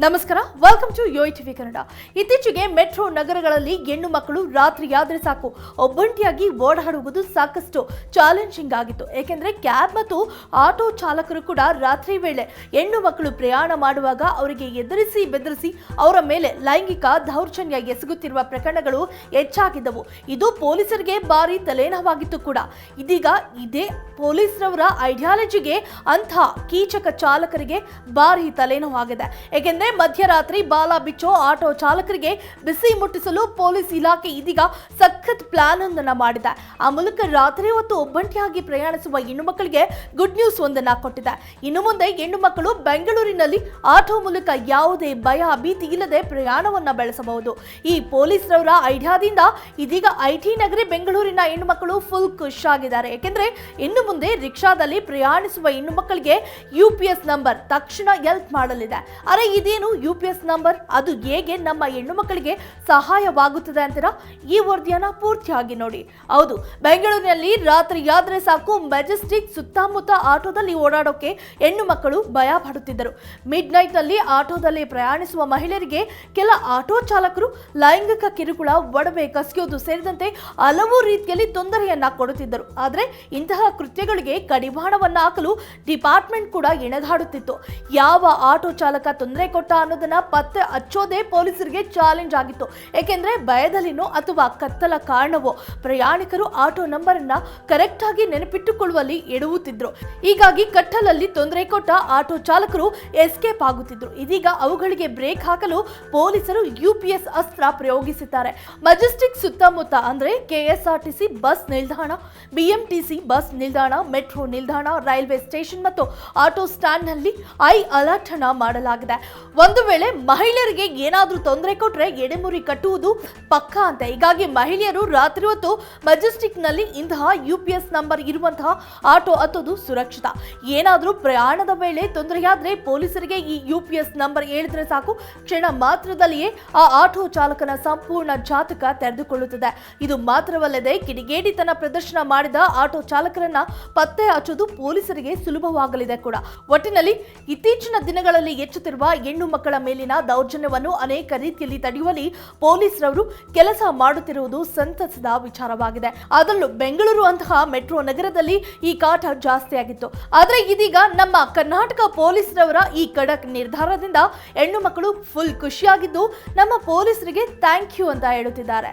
ನಮಸ್ಕಾರ welcome to yoyo TV Kannada ಇತ್ತೀಚೆಗೆ metro ನಗರಗಳಲ್ಲಿ ಹೆಣ್ಣು ಮಕ್ಕಳು ರಾತ್ರಿಯಾದರೆ ಸಾಕು. ಒಬ್ಬಂಟಿಯಾಗಿ ಓಡಾಡುವುದು ಸಾಕಷ್ಟು ಚಾಲೆಂಜಿಂಗ್ ಆಗಿತ್ತು. ಏಕೆಂದರೆ ಕ್ಯಾಬ್ ಮತ್ತು ಆಟೋ ಚಾಲಕರು ಕೂಡ ರಾತ್ರಿ ವೇಳೆ ಹೆಣ್ಣು ಮಕ್ಕಳು ಪ್ರಯಾಣ ಮಾಡುವಾಗ ಅವರಿಗೆ ಎದುರಿಸಿ ಬೆದರಿಸಿ ಅವರ ಮೇಲೆ ಲೈಂಗಿಕ ದೌರ್ಜನ್ಯ ಎಸಗುತ್ತಿರುವ ಪ್ರಕರಣಗಳು ಹೆಚ್ಚಾಗಿದ್ದವು. ಇದು ಪೊಲೀಸರಿಗೆ ಭಾರಿ ತಲೆನೋವಾಗಿತ್ತು ಕೂಡ. ಇದೀಗ ಇದೇ ಪೊಲೀಸರವರ ಐಡಿಯಾಲಜಿಗೆ ಅಂಥ ಕೀಚಕ ಚಾಲಕರಿಗೆ ಭಾರಿ ತಲೆನೋವಾಗಿದೆ. ಏಕೆಂದರೆ ಮಧ್ಯರಾತ್ರಿ ಬಾಲ ಬಿಚ್ಚೋ ಆಟೋ ಚಾಲಕರಿಗೆ ಬಿಸಿ ಮುಟ್ಟಿಸಲು ಪೊಲೀಸ್ ಇಲಾಖೆ ಇದೀಗ ಸಖತ್ ಪ್ಲಾನ್ ಒಂದನ್ನು ಮಾಡಿದೆ. ಆ ಮೂಲಕ ರಾತ್ರಿ ಹೊತ್ತು ಒಬ್ಬಂಟಿಯಾಗಿ ಪ್ರಯಾಣಿಸುವ ಹೆಣ್ಣು ಮಕ್ಕಳಿಗೆ ಗುಡ್ ನ್ಯೂಸ್ ಒಂದನ್ನು ಕೊಟ್ಟಿದೆ. ಇನ್ನು ಮುಂದೆ ಹೆಣ್ಣು ಮಕ್ಕಳು ಬೆಂಗಳೂರಿನಲ್ಲಿ ಆಟೋ ಮೂಲಕ ಯಾವುದೇ ಭಯ, ಭೀತಿ ಇಲ್ಲದೆ ಪ್ರಯಾಣವನ್ನು ಬೆಳೆಸಬಹುದು. ಈ ಪೊಲೀಸರವರ ಐಡಿಯಾದಿಂದ ಇದೀಗ ಐಟಿ ನಗರಿ ಬೆಂಗಳೂರಿನ ಹೆಣ್ಣು ಮಕ್ಕಳು ಫುಲ್ ಖುಷ್ ಆಗಿದ್ದಾರೆ. ಯಾಕೆಂದ್ರೆ ಇನ್ನು ಮುಂದೆ ರಿಕ್ಷಾದಲ್ಲಿ ಪ್ರಯಾಣಿಸುವ ಹೆಣ್ಣು ಮಕ್ಕಳಿಗೆ ಯು ಪಿ ಎಸ್ ನಂಬರ್ ತಕ್ಷಣ ಹೆಲ್ಪ್ ಮಾಡಲಿದೆ. ಅರೆ, ಇದೇನು ಯು ಪಿ ಎಸ್ ನಂಬರ್? ಅದು ಹೇಗೆ ನಮ್ಮ ಹೆಣ್ಣು ಮಕ್ಕಳಿಗೆ ಸಹಾಯವಾಗುತ್ತದೆ ಅಂತೀರಾ? ಈ ವರದಿಯನ್ನ ಪೂರ್ತಿಯಾಗಿ ನೋಡಿ. ಹೌದು, ಬೆಂಗಳೂರಿನಲ್ಲಿ ರಾತ್ರಿ ಯಾದ್ರೆ ಸಾಕು ಮೆಜೆಸ್ಟಿಕ್ ಸುತ್ತಮುತ್ತ ಆಟೋದಲ್ಲಿ ಓಡಾಡೋಕೆ ಹೆಣ್ಣು ಮಕ್ಕಳು ಭಯ ಪಡುತ್ತಿದ್ದರು. ಮಿಡ್ ನೈಟ್ನಲ್ಲಿ ಆಟೋದಲ್ಲಿ ಪ್ರಯಾಣಿಸುವ ಮಹಿಳೆಯರಿಗೆ ಕೆಲ ಆಟೋ ಚಾಲಕರು ಲೈಂಗಿಕ ಕಿರುಕುಳ, ಒಡವೆ, ಕಸಿಯೋದು ಸೇರಿದಂತೆ ಹಲವು ರೀತಿಯಲ್ಲಿ ತೊಂದರೆಯನ್ನ ಕೊಡುತ್ತಿದ್ದರು. ಆದರೆ ಇಂತಹ ಕೃತ್ಯಗಳಿಗೆ ಕಡಿವಾಣವನ್ನು ಹಾಕಲು ಡಿಪಾರ್ಟ್ಮೆಂಟ್ ಕೂಡ ಎಣೆದಾಡುತ್ತಿತ್ತು ಯಾವ ಆಟೋ ಚಾಲಕ ತೊಂದರೆ ಕೊಟ್ಟ ಅನ್ನೋದನ್ನ ಪತ್ತೆ ಹಚ್ಚೋದೇ ಪೊಲೀಸರಿಗೆ ಚಾಲೆಂಜ್ ಆಗಿತ್ತು. ಏಕೆಂದ್ರೆ ಭಯದಲ್ಲಿನೋ ಅಥವಾ ಕತ್ತಲ ಕಾರಣವೋ ಪ್ರಯಾಣಿಕರು ಆಟೋ ನಂಬರ್ ಅನ್ನ ಕರೆಕ್ಟ್ ಆಗಿ ನೆನಪಿಟ್ಟುಕೊಳ್ಳುವಲ್ಲಿ ಎಡುವುತ್ತಿದ್ರು. ಹೀಗಾಗಿ ಕಟ್ಟಲಲ್ಲಿ ತೊಂದರೆ ಕೊಟ್ಟ ಆಟೋ ಚಾಲಕರು ಎಸ್ಕೇಪ್ ಆಗುತ್ತಿದ್ರು. ಇದೀಗ ಅವುಗಳಿಗೆ ಬ್ರೇಕ್ ಹಾಕಲು ಪೊಲೀಸರು ಯುಪಿಎಸ್ ಅಸ್ತ್ರ ಪ್ರಯೋಗಿಸಿದ್ದಾರೆ. ಮಜೆಸ್ಟಿಕ್ ಸುತ್ತಮುತ್ತ ಅಂದ್ರೆ ಕೆಎಸ್ಆರ್ಟಿಸಿ ಬಸ್ ನಿಲ್ದಾಣ, ಬಿಎಂಟಿಸಿ ಬಸ್ ನಿಲ್ದಾಣ ಮೆಟ್ರೋ ನಿಲ್ದಾಣ, ರೈಲ್ವೆ ಸ್ಟೇಷನ್ ಮತ್ತು ಆಟೋ ಸ್ಟ್ಯಾಂಡ್ನಲ್ಲಿ ಐ ಅಲರ್ಟ್ ಅನ್ನ ಮಾಡಲಾಗಿದೆ. ಒಂದು ವೇಳೆ ಮಹಿಳೆಯರಿಗೆ ಏನಾದರೂ ತೊಂದರೆ ಕೊಟ್ಟರೆ ಎಡೆಮುರಿ ಕಟ್ಟುವುದು ಪಕ್ಕಾ ಅಂತ. ಹೀಗಾಗಿ ಮಹಿಳೆಯರು ರಾತ್ರಿ ಹೊತ್ತು ಮೆಜೆಸ್ಟಿಕ್ನಲ್ಲಿ ಇಂತಹ ಯು ಪಿ ಎಸ್ ನಂಬರ್ ಇರುವಂತಹ ಆಟೋ ಹತ್ತೋದು ಸುರಕ್ಷಿತ. ಏನಾದರೂ ಪ್ರಯಾಣದ ವೇಳೆ ತೊಂದರೆಯಾದರೆ ಪೊಲೀಸರಿಗೆ ಈ ಯು ಪಿ ಎಸ್ ನಂಬರ್ ಹೇಳಿದ್ರೆ ಸಾಕು. ಕ್ಷಣ ಮಾತ್ರದಲ್ಲಿಯೇ ಆ ಆಟೋ ಚಾಲಕನ ಸಂಪೂರ್ಣ ಜಾತಕ ತೆರೆದುಕೊಳ್ಳುತ್ತದೆ. ಇದು ಮಾತ್ರವಲ್ಲದೆ ಕಿಡಿಗೇಡಿತನ ಪ್ರದರ್ಶನ ಮಾಡಿದ ಆಟೋ ಚಾಲಕರನ್ನ ಪತ್ತೆ ಹಚ್ಚೋದು ಪೊಲೀಸರಿಗೆ ಸುಲಭವಾಗಲಿದೆ ಕೂಡ. ಒಟ್ಟಿನಲ್ಲಿ ಇತ್ತೀಚಿನ ದಿನಗಳಲ್ಲಿ ಹೆಚ್ಚುತ್ತಿರುವ ಹೆಣ್ಣು ಮಕ್ಕಳ ಮೇಲಿನ ದೌರ್ಜನ್ಯವನ್ನು ಅನೇಕ ರೀತಿಯಲ್ಲಿ ತಡೆಯುವಲ್ಲಿ ಪೊಲೀಸರವರು ಕೆಲಸ ಮಾಡುತ್ತಿರುವುದು ಸಂತಸದ ವಿಚಾರವಾಗಿದೆ. ಅದರಲ್ಲೂ ಬೆಂಗಳೂರು ಅಂತಹ ಮೆಟ್ರೋ ನಗರದಲ್ಲಿ ಈ ಕಾಟ ಜಾಸ್ತಿಯಾಗಿತ್ತು. ಆದರೆ ಇದೀಗ ನಮ್ಮ ಕರ್ನಾಟಕ ಪೊಲೀಸರವರ ಈ ಖಡಕ್ ನಿರ್ಧಾರದಿಂದ ಹೆಣ್ಣು ಮಕ್ಕಳು ಫುಲ್ ಖುಷಿಯಾಗಿದ್ದು ನಮ್ಮ ಪೊಲೀಸರಿಗೆ ಥ್ಯಾಂಕ್ ಯು ಅಂತ ಹೇಳುತ್ತಿದ್ದಾರೆ.